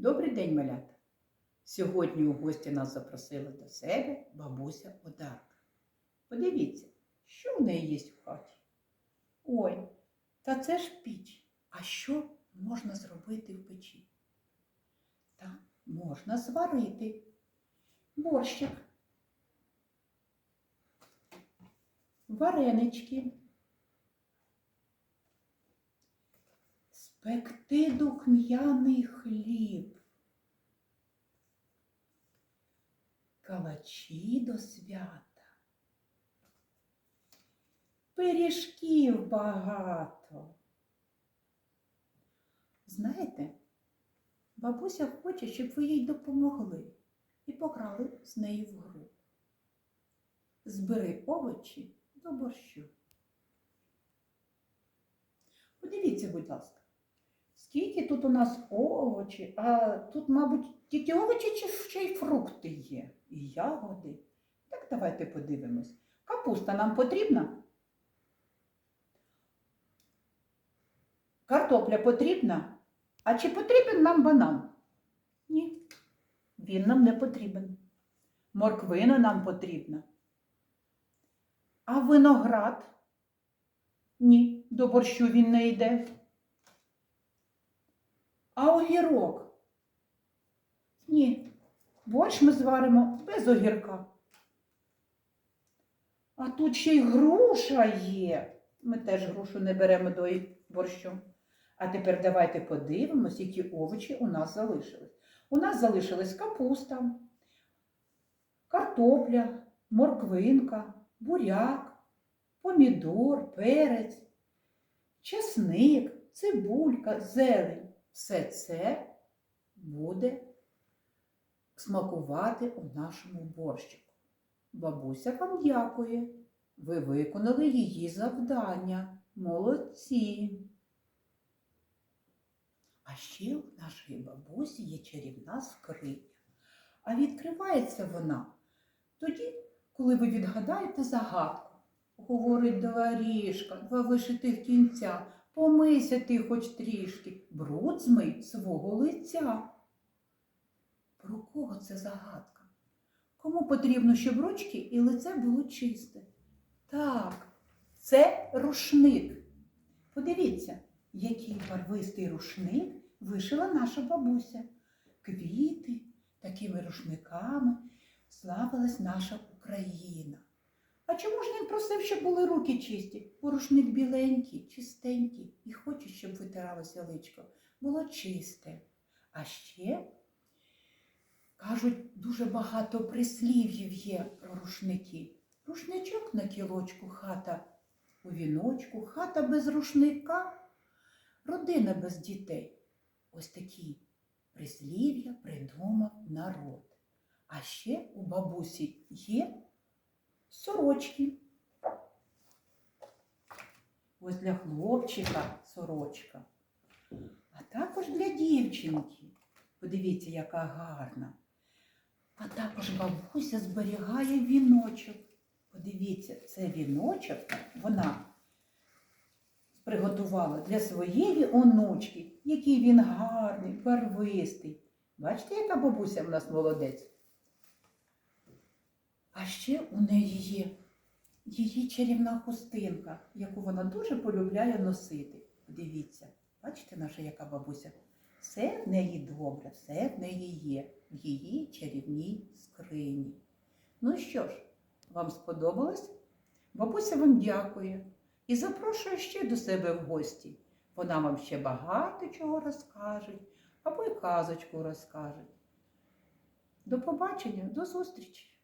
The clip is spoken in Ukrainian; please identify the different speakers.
Speaker 1: Добрий день, малята! Сьогодні у гості нас запросила до себе бабуся Одарка. Подивіться, що в неї є в хаті. Ой, та це ж піч. А що можна зробити в печі? Та можна зварити борщик, варенички, спекти духм'яний хліб, калачі до свята, пиріжків багато. Знаєте, бабуся хоче, щоб ви їй допомогли і пограли з нею в гру. Збери овочі до борщу. Подивіться, будь ласка, скільки тут у нас овочі, а тут, мабуть, тільки овочі чи ще й фрукти є, і ягоди. Так давайте подивимось. Капуста нам потрібна? Картопля потрібна? А чи потрібен нам банан? Ні, він нам не потрібен. Морквина нам потрібна. А виноград? Ні, до борщу він не йде. А огірок? Ні, борщ ми зваримо без огірка. А тут ще й груша є. Ми теж грушу не беремо до борщу. А тепер давайте подивимось, які овочі у нас залишились. У нас залишилась капуста, картопля, морквинка, буряк, помідор, перець, чесник, цибулька, зелень. Все це буде смакувати у нашому борщику. Бабуся вам дякує. Ви виконали її завдання. Молодці. А ще у нашої бабусі є чарівна скриня. А відкривається вона тоді, коли ви відгадаєте загадку. Говорить дворіжка, два вишитих кінця, помийся ти хоч трішки, бруд змий свого лиця. Про кого це загадка? Кому потрібно, щоб ручки і лице було чисте? Так, це рушник. Подивіться, який барвистий рушник вишила наша бабуся. Квіти такими рушниками славилась наша Україна. А чому ж він просив, щоб були руки чисті? Бо рушник біленький, чистенький і хоче, щоб витиралося личко. Було чисте. А ще, кажуть, дуже багато прислів'їв є про рушники. Рушничок на кілочку хата у віночку, хата без рушника, родина без дітей. Ось такі прислів'я придумав народ. А ще у бабусі є сорочки. Ось для хлопчика сорочка, а також для дівчинки. Подивіться, яка гарна. А також бабуся зберігає віночок. Подивіться, це віночок вона приготувала для своєї онучки, який він гарний, барвистий. Бачите, яка бабуся в нас молодець? А ще у неї є її чарівна хустинка, яку вона дуже полюбляє носити. Подивіться, бачите, наша яка бабуся? Все в неї добре, все в неї є, в її чарівній скрині. Ну що ж, вам сподобалось? Бабуся вам дякує і запрошує ще до себе в гості. Вона вам ще багато чого розкаже, або й казочку розкаже. До побачення, до зустрічі!